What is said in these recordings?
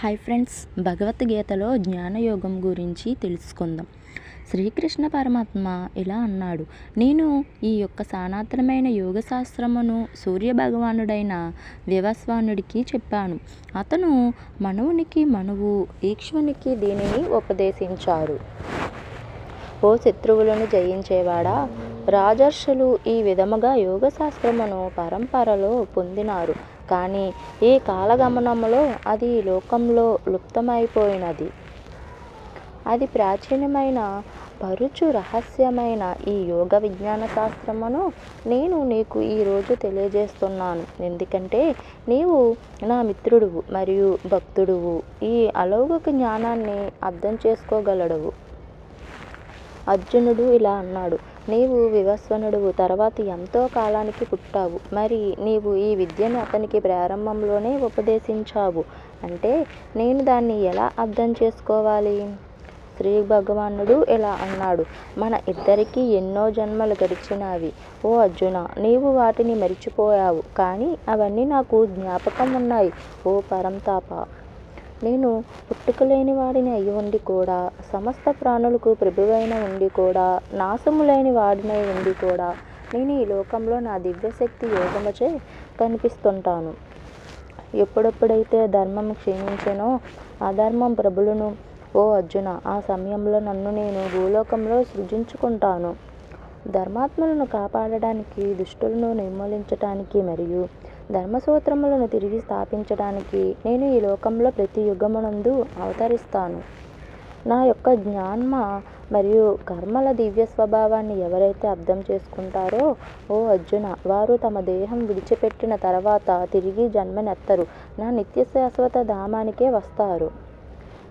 Hi friends భగవద్గీతలో జ్ఞానయోగం గురించి తెలుసుకుందాం. శ్రీకృష్ణ పరమాత్మ ఇలా అన్నాడు నేను ఈ యొక్క సనాతనమైన యోగ శాస్త్రమును సూర్య భగవానుడైన వివస్వానుడికి చెప్పాను. అతను మనవునికి మనువు ఈక్ష్మునికి దీనిని ఉపదేశించారు. ఓ శత్రువులను జయించేవాడా? రాజర్షులు ఈ విధముగా యోగ శాస్త్రమును పరంపరలో పొందినారు. కానీ ఈ కాలగమనములో అది లోకంలో లుప్తమైపోయినది. అది ప్రాచీనమైన పరుచు రహస్యమైన ఈ యోగ విజ్ఞాన శాస్త్రమును నేను నీకు ఈరోజు తెలియజేస్తున్నాను. ఎందుకంటే నీవు నా మిత్రుడువు మరియు భక్తుడువు. ఈ అలౌకిక జ్ఞానాన్ని అర్థం చేసుకోగలడువు. అర్జునుడు ఇలా అన్నాడు. నీవు వివస్వనుడువు తర్వాత ఎంతో కాలానికి పుట్టావు. మరి నీవు ఈ విద్యను అతనికి ప్రారంభంలోనే ఉపదేశించావు. అంటే నేను దాన్ని ఎలా అర్థం చేసుకోవాలి? శ్రీ భగవానుడు ఇలా అన్నాడు. మన ఇద్దరికీ ఎన్నో జన్మలు గడిచినవి. ఓ అర్జున నీవు వాటిని మరిచిపోయావు. కానీ అవన్నీ నాకు జ్ఞాపకం ఉన్నాయి ఓ పరంతాప నేను పుట్టుకలేని వాడిని అయి ఉండి కూడా సమస్త ప్రాణులకు ప్రభువైన ఉండి కూడా నాశము లేని వాడినై ఉండి కూడా నేను ఈ లోకంలో నా దివ్యశక్తి యోగముచే కనిపిస్తుంటాను. ఎప్పుడెప్పుడైతే ధర్మం క్షీణించెనో అధర్మం ప్రభులను ఓ అర్జున ఆ సమయంలో నన్ను నేను భూలోకంలో సృజించుకుంటాను. ధర్మాత్మలను కాపాడడానికి దుష్టులను నిర్మూలించటానికి మరియు ధర్మసూత్రములను తిరిగి స్థాపించడానికి నేను ఈ లోకంలో ప్రతి యుగమునందు అవతరిస్తాను. నా యొక్క జ్ఞాన్మ మరియు కర్మల దివ్య స్వభావాన్ని ఎవరైతే అర్థం చేసుకుంటారో ఓ అర్జున వారు తమ దేహం విడిచిపెట్టిన తర్వాత తిరిగి జన్మనెత్తరు. నా నిత్య శాశ్వత ధామానికే వస్తారు.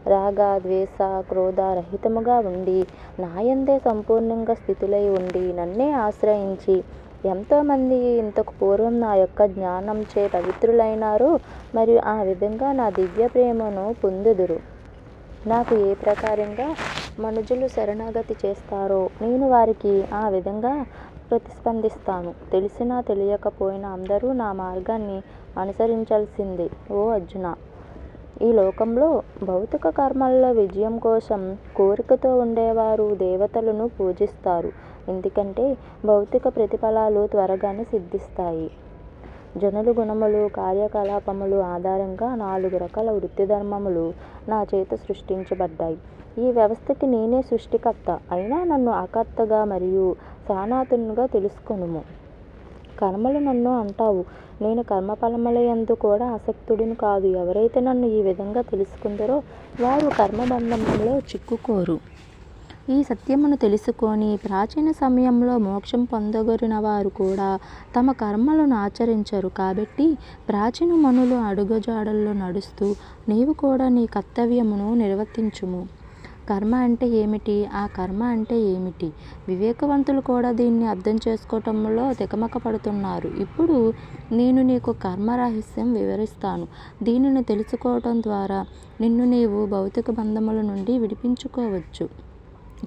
రాగ ద్వేష క్రోధ రహితముగా ఉండి నాయందే సంపూర్ణంగా స్థితులై ఉండి నన్నే ఆశ్రయించి ఎంతోమంది ఇంతకు పూర్వం నా యొక్క జ్ఞానంచే పవిత్రులైనారు మరియు ఆ విధంగా నా దివ్య ప్రేమను పొందుదురు. నాకు ఏ ప్రకారంగా మనుజులు శరణాగతి చేస్తారో నేను వారికి ఆ విధంగా ప్రతిస్పందిస్తాను. తెలిసినా తెలియకపోయినా అందరూ నా మార్గాన్ని అనుసరించాల్సిందే. ఓ అర్జున ఈ లోకంలో భౌతిక కర్మల్లో విజయం కోసం కోరికతో ఉండేవారు దేవతలను పూజిస్తారు. ఎందుకంటే భౌతిక ప్రతిఫలాలు త్వరగానే సిద్ధిస్తాయి. జనులు గుణములు కార్యకలాపములు ఆధారంగా నాలుగు రకాల వృత్తి ధర్మములు నా చేత సృష్టించబడ్డాయి. ఈ వ్యవస్థకి నేనే సృష్టికర్త. అయినా నన్ను అకర్తగా మరియు సనాతనుగా తెలుసుకొనుము. కర్మలు నన్ను అంటావు. నేను కర్మఫలములయందు కూడా ఆసక్తుడిని కాదు. ఎవరైతే నన్ను ఈ విధంగా తెలుసుకుందరో వారు కర్మబంధంలో చిక్కుకోరు. ఈ సత్యమును తెలుసుకొని ప్రాచీన సమయంలో మోక్షం పొందగొరిన వారు కూడా తమ కర్మలను ఆచరించరు. కాబట్టి ప్రాచీన మనులు అడుగుజాడల్లో నడుస్తూ నీవు కూడా నీ కర్తవ్యమును నిర్వర్తించుము. కర్మ అంటే ఏమిటి? ఆ కర్మ అంటే ఏమిటి? వివేకవంతులు కూడా దీన్ని అర్థం చేసుకోవటంలో తికమక పడుతున్నారు ఇప్పుడు నేను నీకు కర్మ రహస్యం వివరిస్తాను. దీనిని తెలుసుకోవటం ద్వారా నిన్ను నీవు భౌతిక బంధముల నుండి విడిపించుకోవచ్చు.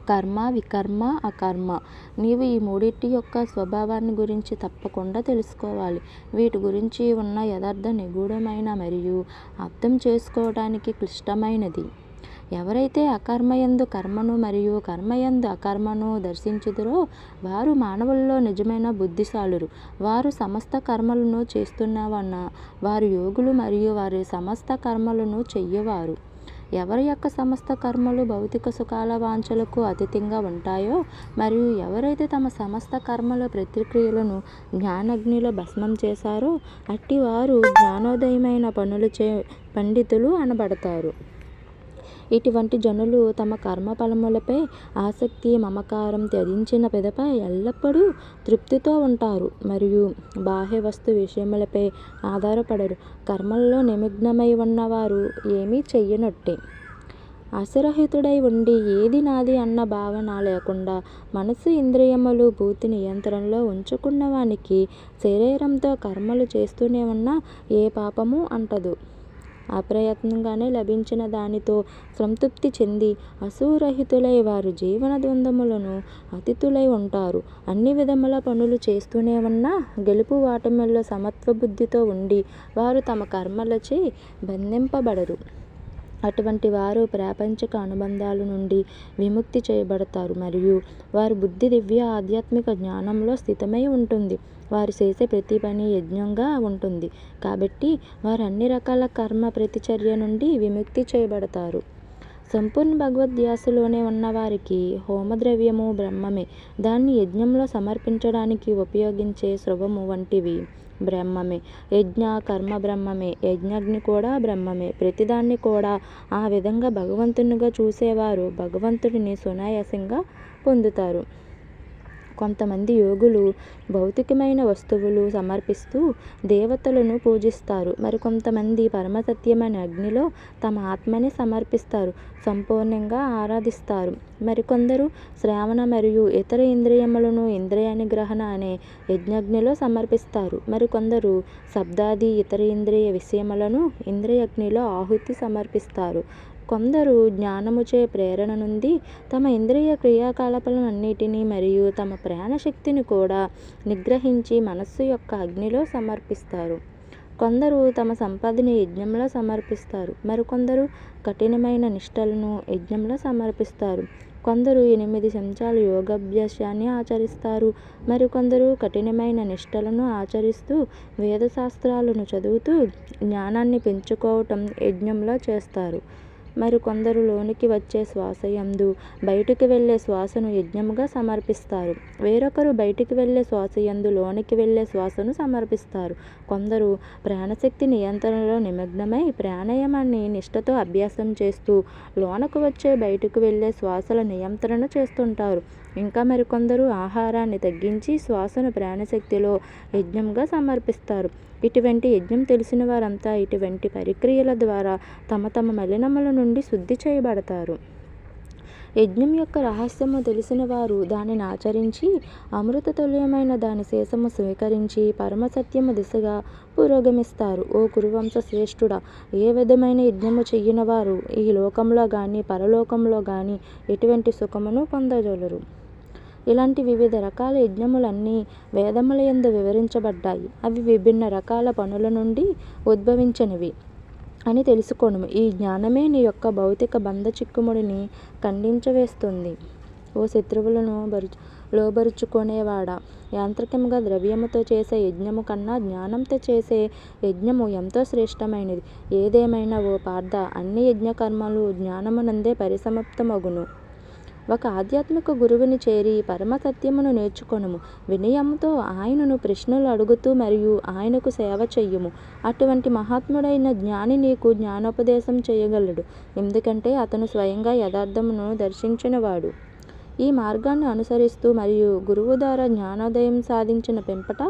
కర్మ వికర్మ అకర్మ. నీవు ఈ మూడింటి యొక్క స్వభావాన్ని గురించి తప్పకుండా తెలుసుకోవాలి. వీటి గురించి ఉన్న యథార్థ నిగూఢమైన మరియు అర్థం చేసుకోవడానికి క్లిష్టమైనది. ఎవరైతే అకర్మయందు కర్మను మరియు కర్మయందు అకర్మను దర్శించుదురో వారు మానవుల్లో నిజమైన బుద్ధిశాలురు. వారు సమస్త కర్మలను చేస్తున్నవన్న వారు యోగులు మరియు వారి సమస్త కర్మలను చెయ్యవారు. ఎవరి యొక్క సమస్త కర్మలు భౌతిక సుఖాల వాంఛలకు అతీతంగా ఉంటాయో మరియు ఎవరైతే తమ సమస్త కర్మల ప్రతిక్రియలను జ్ఞానగ్నిలో భస్మం చేశారో అట్టి వారు జ్ఞానోదయమైన పనులు చే పండితులు అనబడతారు. ఇటువంటి జనులు తమ కర్మఫలములపై ఆసక్తి మమకారం త్యజించిన పిదప ఎల్లప్పుడూ తృప్తితో ఉంటారు. మరియు బాహ్య వస్తు విషయములపై ఆధారపడరు. కర్మల్లో నిమగ్నమై ఉన్నవారు ఏమీ చెయ్యనట్టే. అసరహితుడై ఉండి ఏది నాది అన్న భావన లేకుండా మనసు ఇంద్రియములు భూతి నియంత్రణలో ఉంచుకున్న వానికి శరీరంతో కర్మలు చేస్తూనే ఉన్న ఏ పాపము అంటదు. అప్రయత్నంగానే లభించిన దానితో సంతృప్తి చెంది అసూరహితులై వారు జీవన ద్వంద్వములను అతిథులై ఉంటారు. అన్ని విధముల పనులు చేస్తూనే ఉన్నా గెలుపు ఓటముల్లో సమత్వ బుద్ధితో ఉండి వారు తమ కర్మలచే బంధింపబడరు. అటువంటి వారు ప్రాపంచిక అనుబంధాల నుండి విముక్తి చేయబడతారు. మరియు వారి బుద్ధి దివ్య ఆధ్యాత్మిక జ్ఞానంలో స్థితమై ఉంటుంది. వారు చేసే ప్రతి పని యజ్ఞంగా ఉంటుంది. కాబట్టి వారు అన్ని రకాల కర్మ ప్రతిచర్య నుండి విముక్తి చేయబడతారు. సంపూర్ణ భగవద్ధ్యాసలోనే ఉన్నవారికి హోమద్రవ్యము బ్రహ్మమే. దాన్ని యజ్ఞంలో సమర్పించడానికి ఉపయోగించే స్రవము వంటివి. బ్రహ్మమే. యజ్ఞ కర్మ బ్రహ్మమే. యజ్ఞాగ్ని కూడా బ్రహ్మమే. ప్రతిదాన్ని కూడా ఆ విధంగా భగవంతునిగా చూసేవారు. భగవంతుడిని సునాయాసంగా పొందుతారు. కొంతమంది యోగులు భౌతికమైన వస్తువులు సమర్పిస్తూ దేవతలను పూజిస్తారు. మరికొంతమంది పరమసత్యమైన అగ్నిలో తమ ఆత్మని సమర్పిస్తారు. సంపూర్ణంగా ఆరాధిస్తారు. మరికొందరు శ్రావణ మరియు ఇతర ఇంద్రియములను ఇంద్రియ నిగ్రహణ అనే యజ్ఞగ్నిలో సమర్పిస్తారు. మరికొందరు శబ్దాది ఇతర ఇంద్రియ విషయములను ఇంద్రియగ్నిలో ఆహుతి సమర్పిస్తారు. కొందరు జ్ఞానముచే ప్రేరణ నుండి తమ ఇంద్రియ క్రియాకలాపాలన్నిటినీ మరియు తమ ప్రాణశక్తిని కూడా నిగ్రహించి మనస్సు యొక్క అగ్నిలో సమర్పిస్తారు. కొందరు తమ సంపదని యజ్ఞంలో సమర్పిస్తారు. మరికొందరు కఠినమైన నిష్టలను యజ్ఞంలో సమర్పిస్తారు. కొందరు ఎనిమిది చెంచాలు యోగాభ్యాసాన్ని ఆచరిస్తారు. మరికొందరు కఠినమైన నిష్టలను ఆచరిస్తూ వేదశాస్త్రాలను చదువుతూ జ్ఞానాన్ని పెంచుకోవటం యజ్ఞంలో చేస్తారు. మరికొందరు లోనికి వచ్చే శ్వాసయందు బయటికి వెళ్ళే శ్వాసను యజ్ఞముగా సమర్పిస్తారు. వేరొకరు బయటికి వెళ్ళే శ్వాస యందు లోనికి వెళ్ళే శ్వాసను సమర్పిస్తారు. కొందరు ప్రాణశక్తి నియంత్రణలో నిమగ్నమై ప్రాణాయామాన్ని నిష్ఠతో అభ్యాసం చేస్తూ లోనకు వచ్చే బయటకు వెళ్ళే శ్వాసల నియంత్రణ చేస్తుంటారు. ఇంకా మరికొందరు ఆహారాన్ని తగ్గించి శ్వాసను ప్రాణశక్తిలో యజ్ఞంగా సమర్పిస్తారు. ఇటువంటి యజ్ఞం తెలిసిన వారంతా ఇటువంటి పరిక్రియల ద్వారా తమ తమ మలినముల నుండి శుద్ధి చేయబడతారు. యజ్ఞం యొక్క రహస్యము తెలిసిన వారు దానిని ఆచరించి అమృత తుల్యమైన దాని శేషము స్వీకరించి పరమసత్యము దిశగా పురోగమిస్తారు. ఓ కురువంశ శ్రేష్ఠుడా ఏ విధమైన యజ్ఞము చెయ్యని వారు ఈ లోకంలో కానీ పరలోకంలో కానీ ఎటువంటి సుఖమును పొందజలరు ఇలాంటి వివిధ రకాల యజ్ఞములన్నీ వేదముల ఎందు వివరించబడ్డాయి. అవి విభిన్న రకాల పనుల నుండి ఉద్భవించినవి. అని తెలుసుకోను ఈ జ్ఞానమే నీ యొక్క భౌతిక బంధ చిక్కుముడిని ఖండించవేస్తుంది. ఓ శత్రువులను బరుచు లోబరుచుకునేవాడా? యాంత్రికంగా ద్రవ్యముతో చేసే యజ్ఞము కన్నా జ్ఞానంతో చేసే యజ్ఞము ఎంతో శ్రేష్టమైనది. ఏదేమైనా ఓ పార్థ అన్ని యజ్ఞకర్మలు జ్ఞానమునందే పరిసమాప్తమగును. ఒక ఆధ్యాత్మిక గురువుని చేరి పరమతత్యమును నేర్చుకొనుము. వినయముతో ఆయనను ప్రశ్నలు అడుగుతూ మరియు ఆయనకు సేవ చెయ్యుము. అటువంటి మహాత్ముడైన జ్ఞాని నీకు జ్ఞానోపదేశం చేయగలడు. ఎందుకంటే అతను స్వయంగా యథార్థమును దర్శించినవాడు. ఈ మార్గాన్ని అనుసరిస్తూ మరియు గురువు ద్వారా జ్ఞానోదయం సాధించిన పెంపట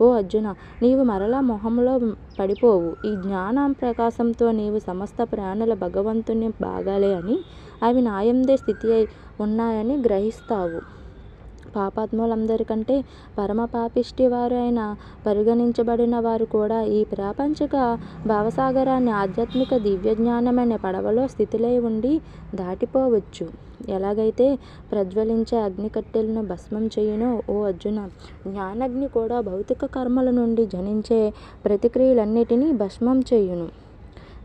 ఓ అర్జున నీవు మరలా మొహంలో పడిపోవు. ఈ జ్ఞాన ప్రకాశంతో నీవు సమస్త ప్రాణుల భగవంతుని భాగాలే అని అవి నాయందే స్థితి అయి ఉన్నాయని గ్రహిస్తావు. పాపాత్ములందరికంటే పరమ పాపిష్టి వారు అయిన పరిగణించబడిన వారు కూడా ఈ ప్రాపంచిక భావసాగరాన్ని ఆధ్యాత్మిక దివ్యజ్ఞానమనే పడవలో స్థితిలై ఉండి దాటిపోవచ్చు. ఎలాగైతే ప్రజ్వలించే అగ్ని కట్టెలను భస్మం చేయునో ఓ అర్జున జ్ఞానాగ్ని కూడా భౌతిక కర్మల నుండి జనించే ప్రతిక్రియలన్నిటినీ భస్మం చేయును.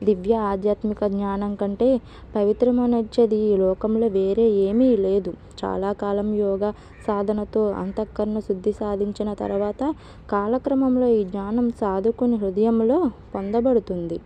దివ్య ఆధ్యాత్మిక జ్ఞానం కంటే పవిత్రమనొచ్చేది ఈ లోకంలో వేరే ఏమీ లేదు. చాలా కాలం యోగ సాధనతో అంతఃకరణ శుద్ధి సాధించిన తర్వాత కాలక్రమంలో ఈ జ్ఞానం సాధకుని హృదయంలో పొందబడుతుంది.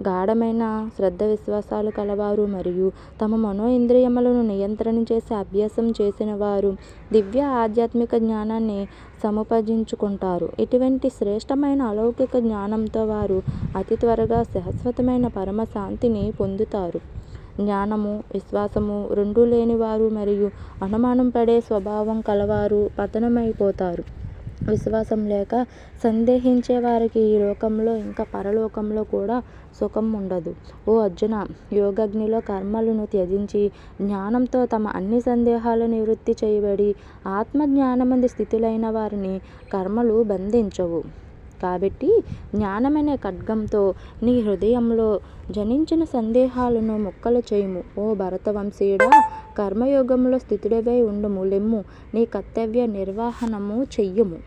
గాఢమైన శ్రద్ధ విశ్వాసాలు కలవారు మరియు తమ మనో ఇంద్రియములను నియంత్రణ చేసే అభ్యాసం చేసిన వారు దివ్య ఆధ్యాత్మిక జ్ఞానాన్ని సముపార్జించుకుంటారు. ఇటువంటి శ్రేష్టమైన అలౌకిక జ్ఞానంతో వారు అతి త్వరగా శాశ్వతమైన పరమ శాంతిని పొందుతారు. జ్ఞానము విశ్వాసము రెండూ లేనివారు మరియు అనుమానం పడే స్వభావం కలవారు పతనమైపోతారు. విశ్వాసం లేక సందేహించే వారికి ఈ లోకంలో ఇంకా పరలోకంలో కూడా సుఖం ఉండదు. ఓ అర్జున యోగగ్నిలో కర్మలను త్యజించి జ్ఞానంతో తమ అన్ని సందేహాలు నివృత్తి చేయబడి ఆత్మజ్ఞానమంది స్థితులైన వారిని కర్మలు బంధించవు. కాబట్టి జ్ఞానమనే ఖడ్గంతో నీ హృదయంలో జనించిన సందేహాలను ముక్కలు చేయుము. ఓ భరతవంశీయుడా కర్మయోగంలో స్థితుడివై ఉండుము. లెమ్ము నీ కర్తవ్య నిర్వహణము చెయ్యము.